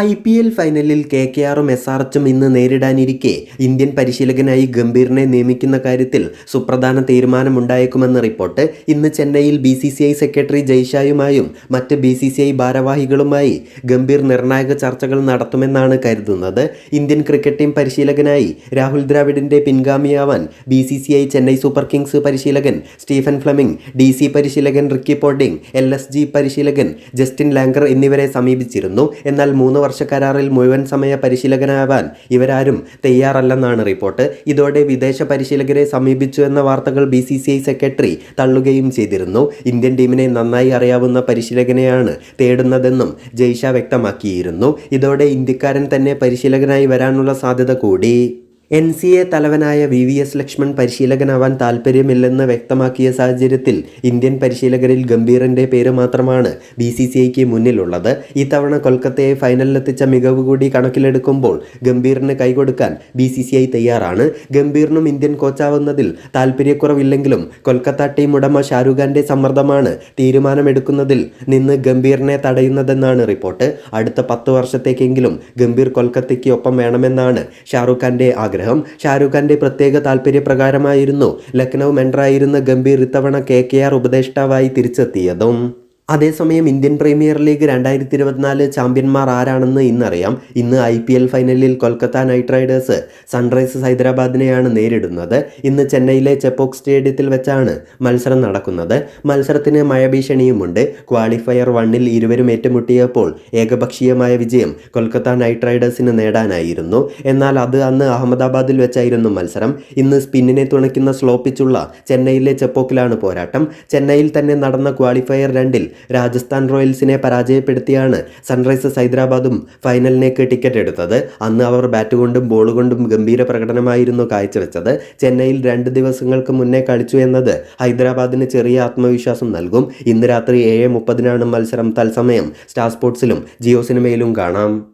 I P L ഫൈനലിൽ K K ആറും S R എച്ചും ഇന്ന് നേരിടാനിരിക്കെ. ഇന്ത്യൻ പരിശീലകനായി ഗംഭീറിനെ നിയമിക്കുന്ന കാര്യത്തിൽ സുപ്രധാന തീരുമാനമുണ്ടായേക്കുമെന്ന റിപ്പോർട്ട്. ഇന്ന് ചെന്നൈയിൽ B C C I secretary ജയ്ഷായുമായും മറ്റ് ബി സി സി ഐ ഭാരവാഹികളുമായി ഗംഭീർ നിർണായക ചർച്ചകൾ നടത്തുമെന്നാണ് കരുതുന്നത്. ഇന്ത്യൻ ക്രിക്കറ്റ് ടീം പരിശീലകനായി രാഹുൽ ദ്രാവിഡിന്റെ പിൻഗാമിയാവാൻ B C C I Chennai Super Kings പരിശീലകൻ സ്റ്റീഫൻ ഫ്ലമിംഗ് ഡി സി പരിശീലകൻ Ricky Ponting L S G പരിശീലകൻ ജസ്റ്റിൻ ലാങ്കർ എന്നിവരെ സമീപിച്ചിരുന്നു. എന്നാൽ മൂന്ന് വർഷ കരാറിൽ മുഴുവൻ സമയ പരിശീലകനാവാൻ ഇവരാരും തയ്യാറല്ലെന്നാണ് റിപ്പോർട്ട്. ഇതോടെ വിദേശ പരിശീലകരെ സമീപിച്ചു എന്ന വാർത്തകൾ B C C I secretary തള്ളുകയും ചെയ്തിരുന്നു. ഇന്ത്യൻ ടീമിനെ നന്നായി അറിയാവുന്ന പരിശീലകനെയാണ് തേടുന്നതെന്നും ജയ്ഷ വ്യക്തമാക്കിയിരുന്നു. ഇതോടെ ഇന്ത്യക്കാരൻ തന്നെ പരിശീലകനായി വരാനുള്ള സാധ്യത കൂടി. എൻ സി എ തലവനായ വി വി എസ് ലക്ഷ്മൺ പരിശീലകനാവാൻ താൽപ്പര്യമില്ലെന്ന് വ്യക്തമാക്കിയ സാഹചര്യത്തിൽ ഇന്ത്യൻ പരിശീലകരിൽ ഗംഭീറിന്റെ പേര് മാത്രമാണ് ബി സി സി ഐക്ക് മുന്നിലുള്ളത്. ഇത്തവണ കൊൽക്കത്തയെ ഫൈനലിലെത്തിച്ച മികവ് കൂടി കണക്കിലെടുക്കുമ്പോൾ ഗംഭീറിന് കൈകൊടുക്കാൻ ബി സി സി ഐ തയ്യാറാണ്. ഗംഭീറിനും ഇന്ത്യൻ കോച്ചാവുന്നതിൽ താൽപ്പര്യക്കുറവില്ലെങ്കിലും കൊൽക്കത്ത ടീം ഉടമ ഷാരൂഖ് ഖാന്റെ സമ്മർദ്ദമാണ് തീരുമാനമെടുക്കുന്നതിൽ നിന്ന് ഗംഭീറിനെ തടയുന്നതെന്നാണ് റിപ്പോർട്ട്. അടുത്ത പത്ത് വർഷത്തേക്കെങ്കിലും ഗംഭീർ കൊൽക്കത്തയ്ക്ക് ഒപ്പം വേണമെന്നാണ് ഷാറൂഖ് ഖാന്റെ ആഗ്രഹം. ഷാരൂഖ് ഖാന്റെ പ്രത്യേക താല്പര്യപ്രകാരമായിരുന്നു. ലക്നൗ മെൻഡറായിരുന്ന ഗംഭീർ ഇത്തവണ കെ കെ ആർ ഉപദേഷ്ടാവായി തിരിച്ചെത്തിയതും. അതേസമയം ഇന്ത്യൻ പ്രീമിയർ ലീഗ് രണ്ടായിരത്തി ഇരുപത്തിനാല് ചാമ്പ്യന്മാർ ആരാണെന്ന് ഇന്നറിയാം. ഇന്ന് ഐ പി എൽ ഫൈനലിൽ കൊൽക്കത്ത നൈറ്റ് റൈഡേഴ്സ് സൺറൈസേഴ്സ് ഹൈദരാബാദിനെയാണ് നേരിടുന്നത്. ഇന്ന് ചെന്നൈയിലെ ചെപ്പോക് സ്റ്റേഡിയത്തിൽ വെച്ചാണ് മത്സരം നടക്കുന്നത്. മത്സരത്തിന് മഴ ഭീഷണിയുമുണ്ട് ക്വാളിഫയർ വണ്ണിൽ ഇരുവരും ഏറ്റുമുട്ടിയപ്പോൾ ഏകപക്ഷീയമായ വിജയം കൊൽക്കത്ത നൈറ്റ് റൈഡേഴ്സിന് നേടാനായിരുന്നു. എന്നാൽ അത് അന്ന് അഹമ്മദാബാദിൽ വെച്ചായിരുന്നു മത്സരം. ഇന്ന് സ്പിന്നിനെ തുണയ്ക്കുന്ന സ്ലോപ്പിച്ചുള്ള ചെന്നൈയിലെ ചെപ്പോക്കിലാണ് പോരാട്ടം. ചെന്നൈയിൽ തന്നെ നടന്ന ക്വാളിഫയർ രണ്ടിൽ രാജസ്ഥാൻ റോയൽസിനെ പരാജയപ്പെടുത്തിയാണ് സൺറൈസേഴ്സ് ഹൈദരാബാദും ഫൈനലിലേക്ക് ടിക്കറ്റ് എടുത്തത്. അന്ന് അവർ ബാറ്റ് കൊണ്ടും ബോൾ കൊണ്ടും ഗംഭീര പ്രകടനമായിരുന്നു കാഴ്ചവെച്ചത്. ചെന്നൈയിൽ രണ്ട് ദിവസങ്ങൾക്ക് മുന്നേ കളിച്ചു എന്നത് ഹൈദരാബാദിന് ചെറിയ ആത്മവിശ്വാസം നൽകും. ഇന്ന് രാത്രി ഏഴ് മുപ്പതിനാണ് മത്സരം തത്സമയം. സ്റ്റാർ സ്പോർട്സിലും ജിയോ സിനിമയിലും കാണാം.